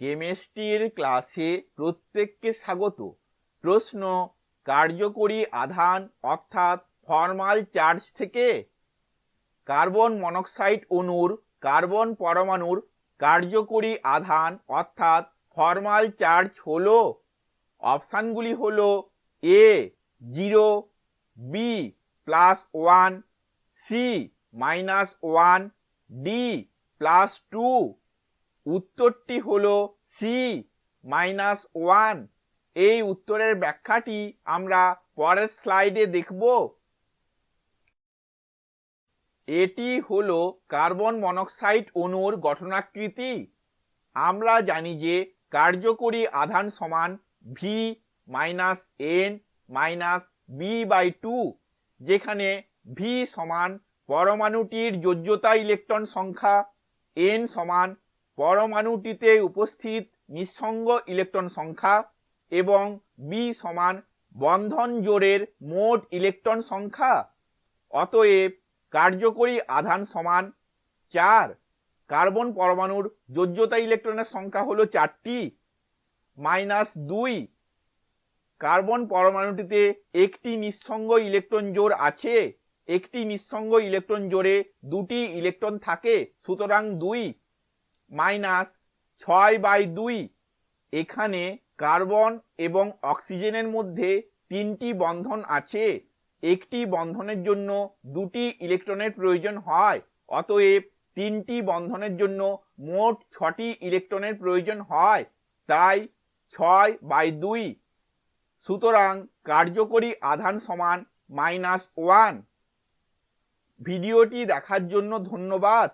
কেমিস্ট্রির ক্লাসে প্রত্যেককে স্বাগত। প্রশ্ন, কার্যকরী আধান অর্থাৎ ফর্মাল চার্জ থেকে? কার্বন মনোক্সাইড অণুর, কার্বন পরমাণুর কার্যকরী আধান অর্থাৎ ফর্মাল চার্জ হলো? অপশানগুলি হল A, zero, B, plus one, C, minus one, D, plus two উত্তরটি হল সি মাইনাস ওয়ান এই উত্তরের ব্যাখ্যাটি আমরা পরের স্লাইডে দেখব। এটি হল কার্বন মনোক্সাইড অণুর গঠনাকৃতি। আমরা জানি যে কার্যকরী আধান সমান V minus N minus B by two যেখানে ভি সমান পরমাণুটির যোজ্যতা ইলেকট্রন সংখ্যা এন সমান পরমাণুটিতে উপস্থিত নিঃসঙ্গ ইলেকট্রন সংখ্যা এবং বি সমান বন্ধন জোরের মোট ইলেকট্রন সংখ্যা। অতএব কার্যকরী আধান সমান চার। কার্বন পরমাণুর যোজ্যতা ইলেকট্রনের সংখ্যা হলো চারটি, মাইনাস দুই। কার্বন পরমাণুটিতে একটি নিঃসঙ্গ ইলেকট্রন জোর আছে, একটি নিঃসঙ্গ ইলেকট্রন জোরে দুটি ইলেকট্রন থাকে, সুতরাং দুই। মাইনাস ছয় বাই দুই। এখানে কার্বন এবং অক্সিজেনের মধ্যে তিনটি বন্ধন আছে। একটি বন্ধনের জন্য দুটি ইলেকট্রনের প্রয়োজন হয়, অতএব তিনটি বন্ধনের জন্য মোট ছটি ইলেকট্রনের প্রয়োজন হয়, তাই ছয় বাই দুই। সুতরাং কার্যকরী আধান সমান মাইনাস ওয়ান। ভিডিওটি দেখার জন্য ধন্যবাদ।